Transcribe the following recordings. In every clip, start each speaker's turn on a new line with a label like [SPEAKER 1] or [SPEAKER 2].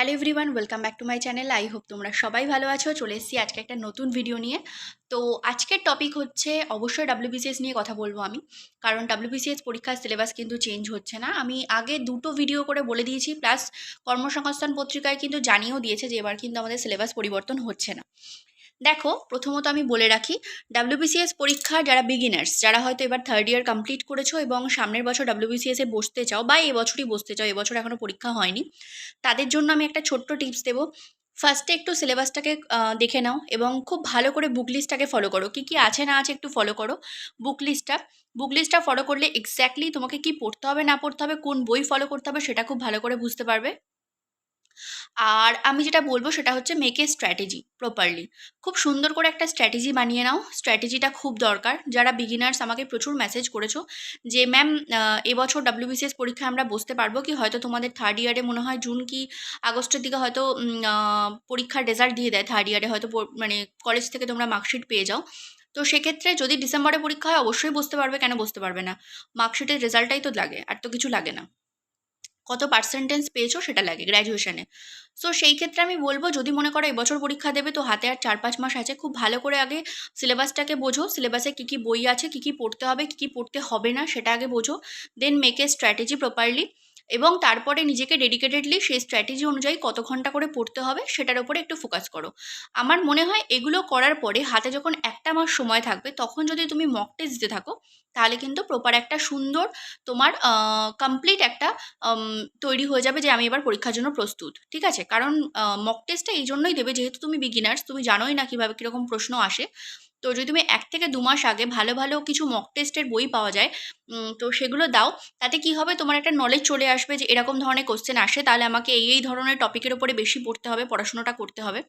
[SPEAKER 1] Hello everyone welcome back to my channel I hope তোমরা সবাই ভালো আছো। চলে এসেছি আজকে একটা নতুন ভিডিও নিয়ে। তো আজকের টপিক হচ্ছে অবশ্যই ডাব্লিউবিসিএস নিয়ে কথা বলব আমি। কারণ ডাব্লিউবিসিএস পরীক্ষার সিলেবাস কিন্তু চেঞ্জ হচ্ছে না। আমি আগে দুটো ভিডিও করে বলে দিয়েছি প্লাস কর্মসংস্থান পত্রিকায় কিন্তু জানিয়েও দিয়েছে যে এবার কিন্তু আমাদের সিলেবাস পরিবর্তন হচ্ছে না। দেখো, প্রথমত আমি বলে রাখি ডাব্লিউবিসিএস পরীক্ষা যারা বিগিনার্স যারা হয়তো এবার থার্ড ইয়ার কমপ্লিট করেছ এবং সামনের বছর ডাব্লিউবিসিএস বসতে চাও বা এবছরই বসতে চাও এবছর এখনও পরীক্ষা হয়নি, তাদের জন্য আমি একটা ছোট্ট টিপস দেবো। ফার্স্টে একটু সিলেবাসটাকে দেখে নাও এবং খুব ভালো করে বুক লিস্টটাকে ফলো করো। কী কী আছে না আছে একটু ফলো করো। বুক লিস্টটা বুক লিস্টটা ফলো করলে এক্স্যাক্টলি তোমাকে কি পড়তে হবে না পড়তে হবে, কোন বই ফলো করতে হবে সেটা খুব ভালো করে বুঝতে পারবে। আর আমি যেটা বলব সেটা হচ্ছে মেক স্ট্র্যাটেজি প্রপারলি খুব সুন্দর করে একটা স্ট্র্যাটেজি বানিয়ে নাও। স্ট্র্যাটেজিটা খুব দরকার। যারা বিগিনার্স আমাকে প্রচুর মেসেজ করেছ যে ম্যাম এবছর ডাব্লিউবিসিএস পরীক্ষায় আমরা বসতে পারব কি? হয়তো তোমাদের থার্ড ইয়ারে মনে হয় জুন কি, আগস্টের দিকে হয়তো পরীক্ষার রেজাল্ট দিয়ে দেয় থার্ড ইয়ারে হয়তো মানে কলেজ থেকে তোমরা মার্কশিট পেয়ে যাও। তো সেক্ষেত্রে যদি ডিসেম্বরে পরীক্ষা হয়, অবশ্যই বসতে পারবে। কেন বসতে পারবে না? মার্কশিটের রেজাল্টটাই তো লাগে, আর তো কিছু লাগে না। কত পার্সেন্টেজ পেয়েছ সেটা লাগে গ্র্যাজুয়েশনে সো সেই ক্ষেত্রে আমি বলব, যদি মনে করো এবছর পরীক্ষা দেবে, তো হাতে আর চার পাঁচ মাস আছে। খুব ভালো করে আগে সিলেবাসটাকে বোঝো। সিলেবাসে কী কী বই আছে, কী কী পড়তে হবে, কী কী পড়তে হবে না, সেটা আগে বোঝো। Then make a strategy properly এবং তারপরে নিজেকে ডেডিকেটেডলি সেই স্ট্র্যাটেজি অনুযায়ী কত ঘণ্টা করে পড়তে হবে সেটার উপরে একটু ফোকাস করো। আমার মনে হয় এগুলো করার পরে হাতে যখন একটা মাস সময় থাকবে, তখন যদি তুমি মক টেস্ট দিতে থাকো, তাহলে কিন্তু প্রপার একটা সুন্দর তোমার কমপ্লিট একটা তৈরি হয়ে যাবে যে আমি এবার পরীক্ষার জন্য প্রস্তুত, ঠিক আছে? কারণ মক টেস্টটা এই জন্যই দেবে, যেহেতু তুমি বিগিনার্স তুমি জানোই না কীভাবে কীরকম প্রশ্ন আসে। তো যদি তুমি এক থেকে দু মাস আগে ভালো ভালো কিছু মক টেস্টের বই পাওয়া যায় তো সেগুলো দাও। তাতে কি হবে? তোমার একটা নলেজ চলে আসবে যে এরকম ধরনের কোশ্চেন আসে, তাহলে আমাকে এই এই ধরনের টপিকের ওপরে বেশি পড়তে হবে, পড়াশোনাটা করতে হবে।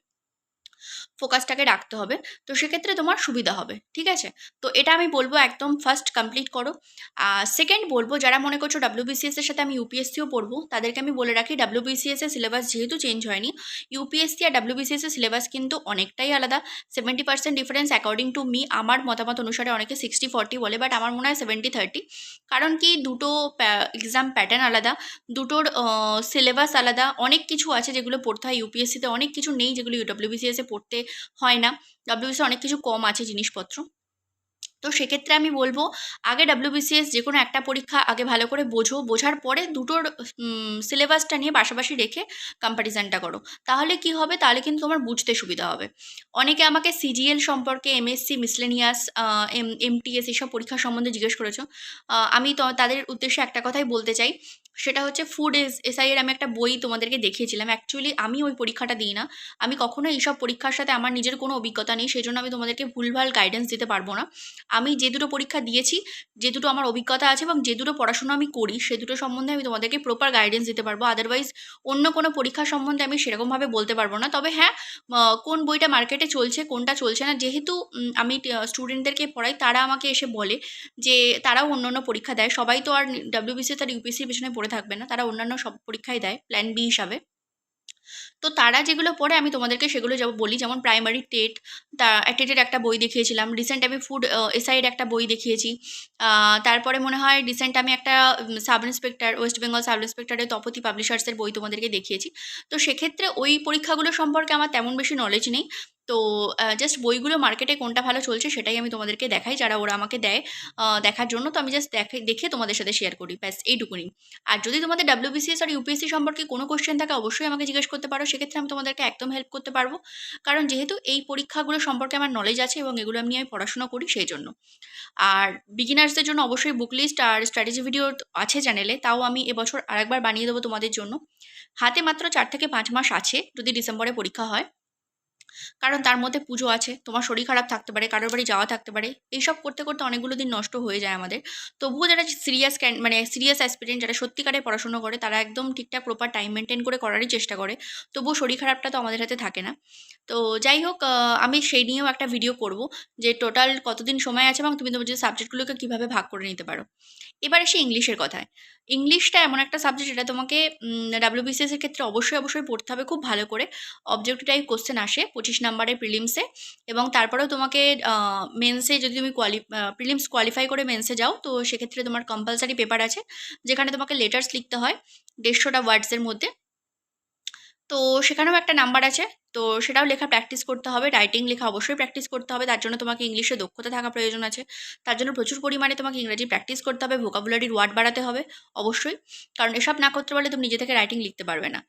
[SPEAKER 1] ফোকাসটাকে রাখতে হবে। তো সেক্ষেত্রে তোমার সুবিধা হবে, ঠিক আছে? তো এটা আমি বলব একদম ফার্স্ট কমপ্লিট করো। সেকেন্ড বলব, যারা মনে করছ ডাব্লিউবিসিএস এর সাথে আমি ইউপিএসসিও পড়ব, তাদেরকে আমি বলে রাখি ডাব্লিউবিসিএস এর সিলেবাস যেহেতু চেঞ্জ হয়নি ইউপিএসসি আর ডাব্লিউবিসিএস এর সিলেবাস কিন্তু অনেকটাই আলাদা। Seventy percent difference according to me আমার মতামত অনুসারে অনেকে সিক্সটি ফর্টি বলে বাট আমার মনে হয় সেভেন্টি থার্টি কারণ কি দুটো এক্সাম প্যাটার্ন আলাদা, দুটোর সিলেবাস আলাদা, অনেক কিছু আছে যেগুলো পড়তে হয় ইউপিএসসিতে অনেক কিছু নেই যেগুলো ডাব্লিউবিসিএসে পড়তে হয় না। ডাব্লিউসি অনেক কিছু কম আছে জিনিসপত্র। তো সেক্ষেত্রে আমি বলব, আগে ডাব্লিউবিসিএস যে কোনো একটা পরীক্ষা আগে ভালো করে বোঝো, বোঝার পরে দুটোর সিলেবাসটা নিয়ে পাশাপাশি রেখে কম্প্যারিজানটা করো। তাহলে কি হবে? তাহলে কিন্তু তোমার বুঝতে সুবিধা হবে। অনেকে আমাকে সিজিএল সম্পর্কে এমএসসি মিসলেনিয়াস এম এমটিএস এইসব পরীক্ষা সম্বন্ধে জিজ্ঞেস করেছ। আমি তো তাদের উদ্দেশ্যে একটা কথাই বলতে চাই। সেটা হচ্ছে ফুড এস এসআইয়ের আমি একটা বই তোমাদেরকে দেখিয়েছিলাম। অ্যাকচুয়ালি আমি ওই পরীক্ষাটা দিই না। আমি কখনো এইসব পরীক্ষার সাথে আমার নিজের কোনো অভিজ্ঞতা নেই। সেই জন্য আমি তোমাদেরকে ভুলভাল গাইডেন্স দিতে পারব না। আমি যে দুটো পরীক্ষা দিয়েছি, যে দুটো আমার অভিজ্ঞতা আছে এবং যে দুটো পড়াশোনা আমি করি, সে দুটো সম্বন্ধে আমি তোমাদেরকে প্রপার গাইডেন্স দিতে পারব। আদারওয়াইজ অন্য কোনো পরীক্ষা সম্বন্ধে আমি সেরকমভাবে বলতে পারব না। তবে হ্যাঁ কোন বইটা মার্কেটে চলছে, কোনটা চলছে না, যেহেতু আমি স্টুডেন্টদেরকে পড়াই, তারা আমাকে এসে বলে যে তারাও অন্য অন্য পরীক্ষা দেয়। সবাই তো আর ডাব্লিউবিসি তার ইউপিসির পিছনে পড়ে থাকবে না, তারা অন্যান্য সব পরীক্ষাই দেয় প্ল্যান বি হিসাবে। তো তারা যেগুলো পড়ে আমি তোমাদেরকে সেগুলো যাব বলি, যেমন প্রাইমারি টেট, তা, টেটের একটা বই দেখিয়েছিলাম রিসেন্ট আমি ফুড এসআইয়ের একটা বই দেখিয়েছি। তারপরে মনে হয় রিসেন্ট আমি একটা sub inspector West Bengal sub ইন্সপেক্টরের Tapati পাবলিশার্সের বই তোমাদেরকে দেখিয়েছি। তো সেক্ষেত্রে ওই পরীক্ষাগুলো সম্পর্কে আমার তেমন বেশি নলেজ নেই। তো জাস্ট বইগুলো মার্কেটে কোনটা ভালো চলছে সেটাই আমি তোমাদেরকে দেখাই, যারা ওরা আমাকে দেয় দেখার জন্য। তো আমি জাস্ট দেখে দেখে তোমাদের সাথে শেয়ার করি, ব্যাস এইটুকুনি। আর যদি তোমাদের ডাব্লিউবিসিএস আর ইউপিএসসি সম্পর্কে কোনো কোশ্চেন থাকে, অবশ্যই আমাকে জিজ্ঞেস করতে পারো। সেক্ষেত্রে আমি তোমাদেরকে একদম হেল্প করতে পারব। কারণ যেহেতু এই পরীক্ষাগুলো সম্পর্কে আমার নলেজ আছে এবং এগুলো আমি আমি পড়াশোনা করি সেই জন্য। আর বিগিনার্সদের জন্য অবশ্যই বুক লিস্ট আর স্ট্র্যাটেজি ভিডিও আছে চ্যানেলে তাও আমি এবছর আরেকবার বানিয়ে দেবো তোমাদের জন্য। হাতে মাত্র চার থেকে পাঁচ মাস আছে, যদি ডিসেম্বরে পরীক্ষা হয়। কারণ তার মধ্যে পুজো আছে, তোমার শরীর খারাপ থাকতে পারে, কারোর বাড়ি যাওয়া থাকতে পারে, এইসব করতে করতে অনেকগুলো দিন নষ্ট হয়ে যায় আমাদের। তবুও যারা সিরিয়াস মানে সিরিয়াস অ্যাসপিরেন্ট যারা সত্যিকারে পড়াশোনা করে, তারা একদম ঠিকঠাক প্রপার টাইম মেনটেন করে করারই চেষ্টা করে। তবুও শরীর খারাপটা তো আমাদের হাতে থাকে না। তো যাই হোক আমি সেই নিয়েও একটা ভিডিও করব, যে টোটাল কতদিন সময় আছে এবং তুমি তোমার যে সাবজেক্টগুলোকে কীভাবে ভাগ করে নিতে পারো। এবার এসে ইংলিশের কথায়। ইংলিশটা এমন একটা সাবজেক্ট যেটা তোমাকে ডাব্লিউবিসিএস এর ক্ষেত্রে অবশ্যই অবশ্যই পড়তে হবে খুব ভালো করে। অবজেক্ট টাইপ কোশ্চেন আসে পঁচিশ নাম্বারের প্রিলিমসে এবং তারপরেও তোমাকে মেন্সে যদি তুমি কোয়ালি প্রিলিমস কোয়ালিফাই করে মেন্সে যাও, তো সেক্ষেত্রে তোমার কম্পালসারি পেপার আছে, যেখানে তোমাকে লেটার্স লিখতে হয় দেড়শোটা ওয়ার্ডসের মধ্যে। তো সেখানেও একটা নাম্বার আছে। তো সেটাও লেখা প্র্যাকটিস করতে হবে। রাইটিং লেখা অবশ্যই প্র্যাকটিস করতে হবে। তার জন্য তোমাকে ইংলিশে দক্ষতা থাকা প্রয়োজন আছে। তার জন্য প্রচুর পরিমাণে তোমাকে ইংরাজি প্র্যাকটিস করতে হবে। ভোকাবুলারির ওয়ার্ড বাড়াতে হবে অবশ্যই। কারণ এসব না করতে পারলে তুমি নিজে থেকে রাইটিং লিখতে পারবে না।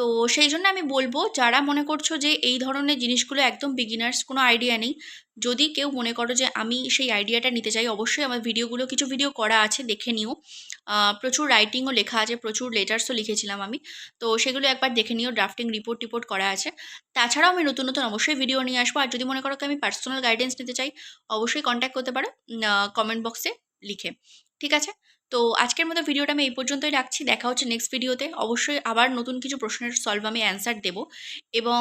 [SPEAKER 1] তো সেই জন্য আমি বলব, যারা মনে করছ যে এই ধরনের জিনিসগুলো একদম বিগিনার্স কোনো আইডিয়া নেই, যদি কেউ মনে করো যে আমি সেই আইডিয়াটা নিতে চাই, অবশ্যই আমার ভিডিওগুলো কিছু ভিডিও করা আছে, দেখে নিও। প্রচুর রাইটিংও লেখা আছে, প্রচুর লেটার্সও লিখেছিলাম আমি। তো সেগুলো একবার দেখে নিও ড্রাফটিং রিপোর্ট টিপোর্ট করা আছে। তাছাড়াও আমি নতুন নতুন অবশ্যই ভিডিও নিয়ে আসব। আর যদি মনে করো আমি পার্সোনাল গাইডেন্স নিতে চাই, অবশ্যই কন্ট্যাক্ট করতে পারো কমেন্ট বক্সে লিখে। ঠিক আছে? তো আজকের মতো ভিডিওটা আমি এই পর্যন্তই রাখছি। দেখা হচ্ছে নেক্সট ভিডিওতে। অবশ্যই আবার নতুন কিছু প্রশ্নের সলভ আমি অ্যান্সার দেব এবং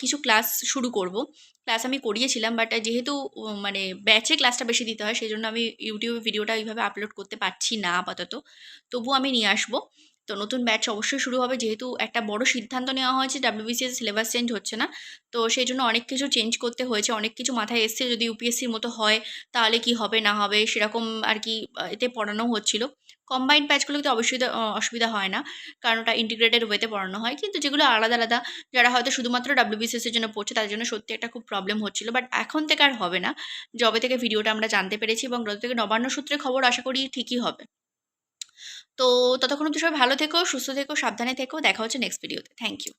[SPEAKER 1] কিছু ক্লাস শুরু করব। ক্লাস আমি করিয়েছিলাম বাট যেহেতু মানে ব্যাচে ক্লাসটা বেশি দিতে হয় সেই জন্য আমি ইউটিউবে ভিডিওটা এইভাবে আপলোড করতে পারছি না আপাতত। তবু আমি নিয়ে আসব। তো নতুন ব্যাচ অবশ্যই শুরু হবে। যেহেতু একটা বড় সিদ্ধান্ত নেওয়া হয়েছে ডাব্লিউবিসিএস সিলেবাস চেঞ্জ হচ্ছে না। তো সেই জন্য অনেক কিছু চেঞ্জ করতে হয়েছে। অনেক কিছু মাথায় এসছে যদি ইউপিএসসির মতো হয় তাহলে কি হবে না হবে সেরকম আর কি এতে পড়ানো হচ্ছিল। কম্বাইন্ড ব্যাচগুলোতে অবশ্যই তো, আহ, অসুবিধা হয় না। কারণ ওটা ইন্টিগ্রেটেড ওয়েতে পড়ানো হয়। কিন্তু যেগুলো আলাদা আলাদা যারা হয়তো শুধুমাত্র ডাব্লিউবিসিএস এর জন্য পড়ছে তাদের জন্য সত্যি একটা খুব প্রবলেম হচ্ছিল। বাট এখন থেকে আর হবে না। যবে থেকে ভিডিওটা আমরা জানতে পেরেছি এবং যবে থেকে নবান্ন সূত্রে খবর আশা করি ঠিকই হবে। তো ততক্ষণ অব্দি সবাই ভালো থেকো, সুস্থ থেকো, সাবধানে থেকো। দেখা হচ্ছে নেক্সট ভিডিওতে থ্যাংক ইউ